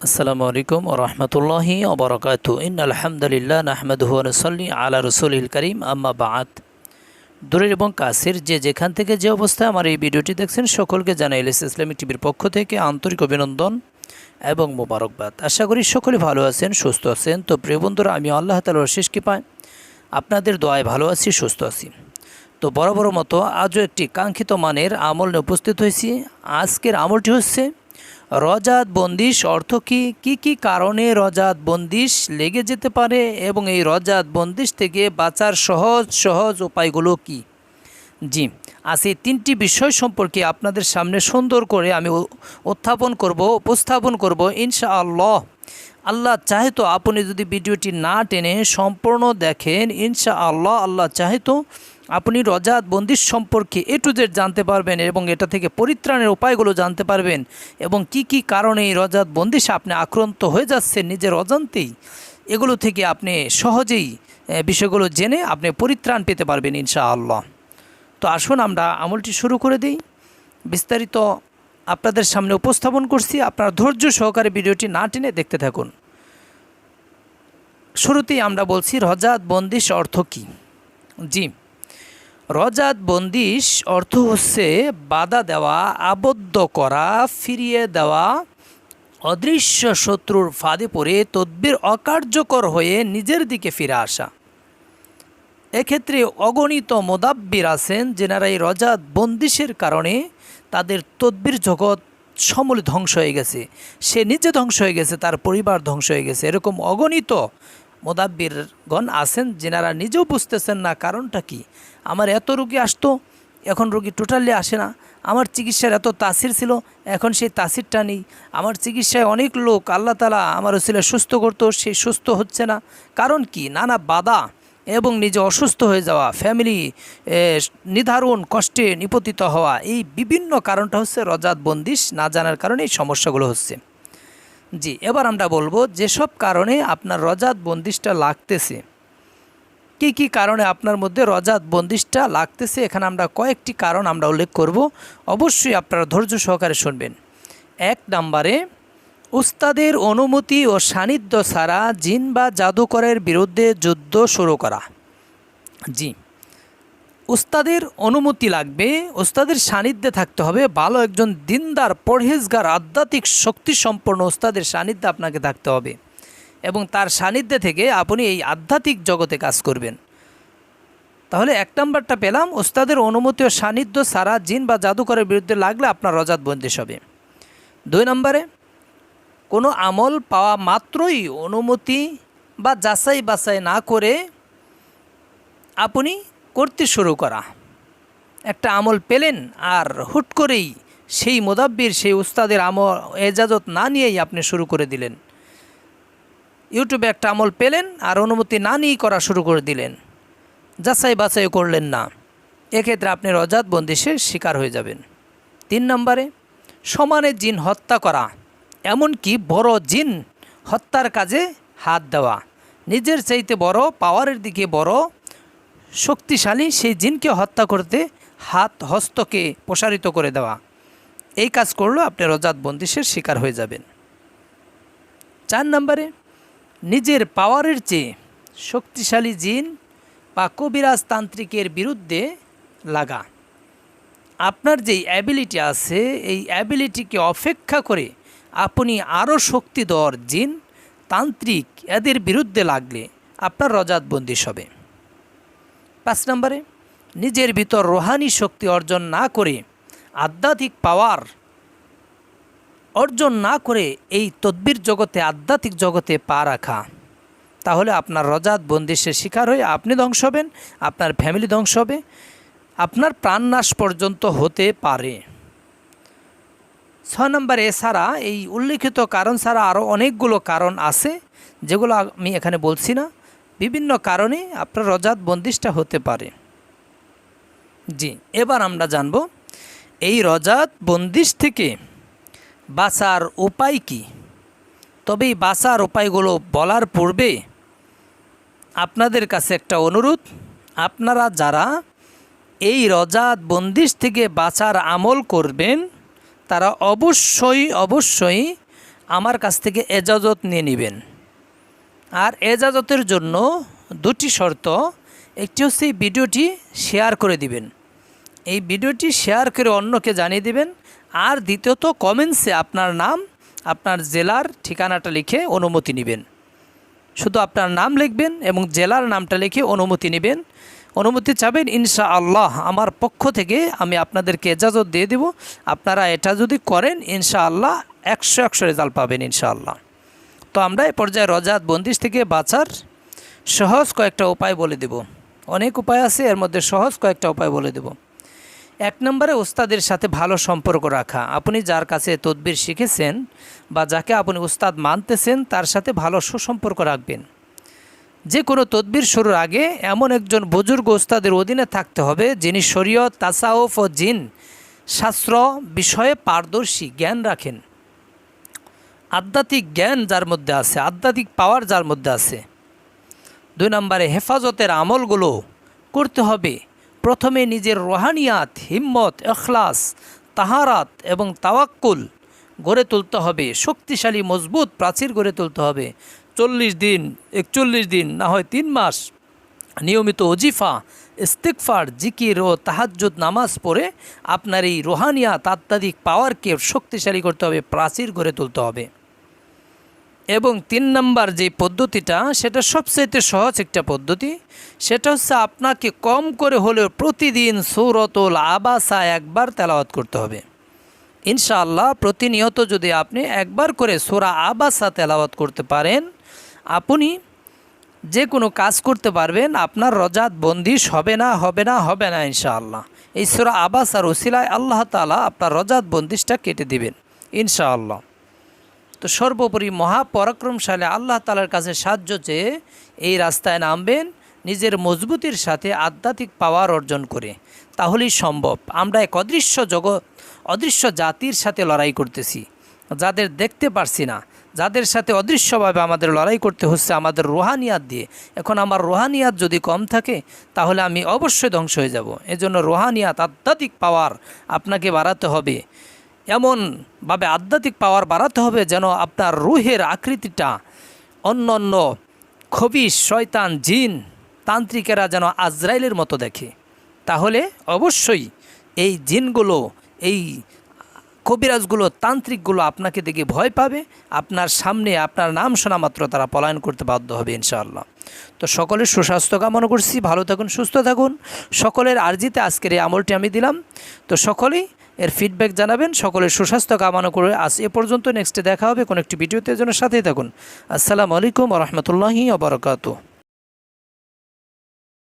আসসালামু আলাইকুম রহমতুল্লাহি ওবরকাত ইন আলহামদুলিল্লাহ নাহমদুহনসল্লি আলা রসুল করিম। আম্মা বাত দূরের এবং কাছের যে যেখান থেকে যে অবস্থায় আমার এই ভিডিওটি দেখছেন, সকলকে জানাই এলিস ইসলামিক টিভির পক্ষ থেকে আন্তরিক অভিনন্দন এবং মোবারকবাদ। আশা করি সকলে ভালো আছেন, সুস্থ আছেন। তো প্রিয় বন্ধুরা, আমি আল্লাহ তালার শেষ কৃপায় আপনাদের দোয়ায় ভালো আছি, সুস্থ আছি। তো বড় বড় মতো আজও একটি কাঙ্ক্ষিত মানের আমল উপস্থিত হয়েছি। আজকের আমলটি হচ্ছে রজাত বন্দিশ অর্থ কি? কি কি কারণে রজাত বন্দিশ লেগে যেতে পারে এবং এই রজাত বন্দিশ থেকে বাঁচার সহজ সহজ উপায়গুলো কি? জি, আজ এই তিনটি বিষয় সম্পর্কে আপনাদের সামনে সুন্দর করে আমি উত্থাপন করব, উপস্থাপন করব, ইনশাআল্লাহ। আল্লাহ চাহে তো আপনি যদি ভিডিওটি না টেনে সম্পূর্ণ দেখেন, ইনশাআল্লাহ আল্লাহ চাহে তো আপনি রজাত বন্দিশ সম্পর্কে এ টু জেড জানতে পারবেন এবং এটা থেকে পরিত্রাণের উপায়গুলো জানতে পারবেন এবং কি কি কারণে এই রজাত বন্দিশ আপনি আক্রান্ত হয়ে যাচ্ছেন নিজের অজান্তেই, এগুলো থেকে আপনি সহজেই বিষয়গুলো জেনে আপনি পরিত্রাণ পেতে পারবেন ইনশাআল্লাহ। তো আসুন আমরা আমলটি শুরু করে দিই। বিস্তারিত আপনাদের সামনে উপস্থাপন করছি। আপনার ধৈর্য সহকারে ভিডিওটি না টেনে দেখতে থাকুন। শুরুতেই আমরা বলছি রজাত বন্দিশ অর্থ কী? জি। রজাত বন্দিশ অর্থ হচ্ছে বাধা দেওয়া, আবদ্ধ করা, ফিরিয়ে দেওয়া। অদৃশ্য শত্রুর ফাঁদে পড়ে তদ্বির অকার্যকর হয়ে নিজের দিকে ফিরে আসা। এক্ষেত্রে অগণিত মোদাব্বির আছেন যেনারা এই রজাত বন্দিশের কারণে তাদের তদ্বির জগৎ সমূলে ধ্বংস হয়ে গেছে। সে নিজে ধ্বংস হয়ে গেছে, তার পরিবার ধ্বংস হয়ে গেছে। এরকম অগণিত মোদাব্বিরগণ আছেন যেনারা নিজেও বুঝতেছেন না কারণটা কি? আমার এত রুগী আসতো, এখন রুগী টোটালি আসে না। আমার চিকিৎসার এত তাসির ছিল, এখন সেই তাসিরটা নেই। আমার চিকিৎসায় অনেক লোক আল্লাহ তালা আমার ছেলে সুস্থ করতো, সে সুস্থ হচ্ছে না। কারণ কি? নানা বাধা এবং নিজে অসুস্থ হয়ে যাওয়া, ফ্যামিলি নির্ধারণ কষ্টে নিপতিত হওয়া, এই বিভিন্ন কারণটা হচ্ছে রজাত বন্দিশ না জানার কারণে এই সমস্যাগুলো হচ্ছে। জি, এবার আমরা বলব যেসব কারণে আপনার রজাত বন্দিশটা লাগতেছে। কি কি কারণে আপনার মধ্যে রজাত বন্দিশটা লাগতেছে? এখানে আমরা কয়েকটি কারণ আমরা উল্লেখ করব। অবশ্যই আপনারা ধৈর্য সহকারে শুনবেন। এক নম্বরে, উস্তাদের অনুমতি ও সান্নিধ্য ছাড়া জিন বা জাদুকরের বিরুদ্ধে যুদ্ধ শুরু করা। জি উস্তাদের অনুমতি লাগবে, উস্তাদের সান্নিধ্যে থাকতে হবে। ভালো একজন দিনদার, পরহেজগার, আধ্যাত্মিক শক্তি সম্পন্ন উস্তাদের সান্নিধ্যে আপনাকে থাকতে হবে। এবং তার সান্নিধ্যে থেকে আপনি এই আধ্যাত্মিক জগতে কাজ করবেন। তাহলে এক নম্বরটা পেলাম ওস্তাদের অনুমতি ও সান্নিধ্য সারা জিন বা জাদুকরের বিরুদ্ধে লাগলে আপনার রজাত বন্দিশ হবে। দুই নম্বরে, কোনো আমল পাওয়া মাত্রই অনুমতি বা যাচাই বাছাই না করে আপনি করতে শুরু করা। একটা আমল পেলেন আর হুট করেই সেই মোদাব্বির, সেই উস্তাদের আমল, এজাজত না নিয়েই আপনি শুরু করে দিলেন। ইউটিউবে একটা আমল পেলেন আর অনুমতি না নিয়েই করা শুরু করে দিলেন। যাচাই বাছাই করলেন না। এক্ষেত্রে আপনি রজাত বন্দিশের শিকার হয়ে যাবেন। তিন নম্বরে, সমানে জিন হত্যা করা, এমনকি বড় জিন হত্যার কাজে হাত দেওয়া। নিজের চাইতে বড়, পাওয়ারের দিকে বড় শক্তিশালী সেই জিনকে হত্যা করতে হাত হস্তকে প্রসারিত করে দেওয়া। এই কাজ করলেও আপনি রজাত বন্দিশের শিকার হয়ে যাবেন। চার নম্বরে, নিজের পাওয়ারের চেয়ে শক্তিশালী জিন বা কবিরাজ তান্ত্রিকের বিরুদ্ধে লাগা। আপনার যেই অ্যাবিলিটি আছে, এই অ্যাবিলিটিকে অপেক্ষা করে আপনি আরও শক্তিধর জিন, তান্ত্রিক এদের বিরুদ্ধে লাগলে আপনার রজাত বন্দিশ হবে। পাঁচ নম্বরে, নিজের ভিতর রোহানি শক্তি অর্জন না করে আধ্যাত্মিক পাওয়ার অর্জন না করে এই তদ্বির জগতে, আধ্যাত্মিক জগতে পা রাখা। তাহলে আপনার রজাত বন্দিশের শিকার হয়ে আপনি ধ্বংস হবেন, আপনার ফ্যামিলি ধ্বংস হবে, আপনার প্রাণনাশ পর্যন্ত হতে পারে। ছয় নম্বর, এছাড়া এই উল্লিখিত কারণ ছাড়া আরও অনেকগুলো কারণ আছে, যেগুলো আমি এখানে বলছি না। বিভিন্ন কারণে আপনার রজাত বন্দিশটা হতে পারে। জি, এবার আমরা জানব, এই রজাত বন্দিশ থেকে বাঁচার উপায় কি? তবে এই বাঁচার উপায়গুলো বলার পূর্বে আপনাদের কাছে একটা অনুরোধ, আপনারা যারা এই রজাত বন্দিশ থেকে বাঁচার আমল করবেন, তারা অবশ্যই অবশ্যই আমার কাছ থেকে এজাজত নিয়ে নেবেন। আর এজাজতের জন্য দুটি শর্ত, একটি হচ্ছে এই ভিডিওটি শেয়ার করে দিবেন। এই ভিডিওটি শেয়ার করে অন্যকে জানিয়ে দিবেন। আর দ্বিতীয়ত কমেন্টসে আপনার নাম, আপনার জেলার ঠিকানাটা লিখে অনুমতি নেবেন। শুধু আপনার নাম লিখবেন এবং জেলার নামটা লিখে অনুমতি নেবেন। অনুমতি চাবেন ইনশা আল্লাহ আমার পক্ষ থেকে আমি আপনাদেরকে এজাজত দিয়ে দেব। আপনারা এটা যদি করেন ইনশা আল্লাহ একশো একশো রেজাল্ট পাবেন, ইনশাআল্লাহ। তো আমরা এ পর্যায়ে রজাত বন্দিশ থেকে বাঁচার সহজ কয়েকটা উপায় বলে দেব। অনেক উপায় আছে, এর মধ্যে সহজ কয়েকটা উপায় বলে দেব। এক নম্বরে ওস্তাদের সাথে ভালো সম্পর্ক রাখা। আপনি যার কাছে তদবির শিখেছেন বা যাকে আপনি ওস্তাদ মানতেছেন, তার সাথে ভালো সুসম্পর্ক রাখবেন। যে কোনো তদবির শুরুর আগে এমন একজন বুজুর্গ ওস্তাদের অধীনে থাকতে হবে, যিনি শরীয়ত, তাসাউফ ও জিন, শাস্ত্র বিষয়ে পারদর্শী, জ্ঞান রাখেন। আধ্যাত্মিক জ্ঞান যার মধ্যে আছে, আধ্যাত্মিক পাওয়ার যার মধ্যে আছে। দুই নম্বরে, হেফাজতের আমলগুলো করতে হবে। প্রথমে নিজের রোহানিয়াত, হিম্মত, এখলাস, তাহারাত এবং তাওয়াক্কুল গড়ে তুলতে হবে। শক্তিশালী, মজবুত, প্রাচীর গড়ে তুলতে হবে। চল্লিশ দিন, একচল্লিশ দিন, না হয় তিন মাস নিয়মিত অজিফা ইস্তিকফার জিকির ও তাহাজ্জুদ নামাজ পড়ে আপনার এই রোহানিয়া তাত্ত্বিক পাওয়ারকে শক্তিশালী করতে হবে, প্রাচীর গড়ে তুলতে হবে। এবং তিন নম্বর যে পদ্ধতিটা, সেটা সবচাইতে সহজ একটা পদ্ধতি, সেটা হচ্ছে আপনাকে কম করে হলেও প্রতিদিন সৌরতুল আবাসা একবার তেলাওয়াত করতে হবে। ইনশাআল্লাহ প্রতিনিয়ত যদি আপনি একবার করে সোরা আবাসা তেলাওয়াত করতে পারেন, আপনি যে কোনো কাজ করতে পারবেন, আপনার রজাত বন্দিশ হবে না হবে না হবে না ইনশাআল্লাহ। এই সোরা আবাস আর ওসিলায় আল্লাহ তালা আপনার রজাত বন্দিশটা কেটে দিবেন, ইনশাআল্লাহ। তো সর্বোপরি মহাপরাক্রমশালী আল্লাহ তালার কাছে সাহায্য চেয়ে এই রাস্তায় নামবেন, নিজের মজবুতির সাথে আধ্যাত্মিক পাওয়ার অর্জন করে। তাহলেই সম্ভব। আমরা এক অদৃশ্য জগৎ, অদৃশ্য জাতির সাথে লড়াই করতেছি, যাদের দেখতে পারছি না। যাদের সাথে অদৃশ্যভাবে আমাদের লড়াই করতে হচ্ছে, আমাদের রোহানিয়াত দিয়ে। এখন আমার রোহানিয়াত যদি কম থাকে, তাহলে আমি অবশ্যই ধ্বংস হয়ে যাব। এজন্য রোহানিয়াত আধ্যাত্মিক পাওয়ার আপনাকে বাড়াতে হবে। এমনভাবে আধ্যাত্মিক পাওয়ার বাড়াতে হবে যেন আপনার রুহের আকৃতিটা অন্য অন্য খবিশ শয়তান জিন তান্ত্রিকেরা যেন আজরাইলের মতো দেখে। তাহলে অবশ্যই এই জিনগুলো, এই কবিরাজগুলো, তান্ত্রিকগুলো আপনাকে দেখে ভয় পাবে। আপনার সামনে আপনার নাম শোনা মাত্র তারা পলায়ন করতে বাধ্য হবে ইনশাআল্লাহ। তো সকলের সুস্বাস্থ্য কামনা করছি, ভালো থাকুন, সুস্থ থাকুন। সকলের আর্জিতে আজকের এই আমলটি আমি দিলাম। তো সকলেই এর ফিডব্যাক জানাবেন, সকলের সুস্বাস্থ্য কামনা করে আজ এ পর্যন্ত নেক্সটে দেখা হবে কোনো একটি ভিডিওতে যেন সাথেই থাকুন। আসসালামু আলাইকুম রহমতুল্লাহি আবরকাত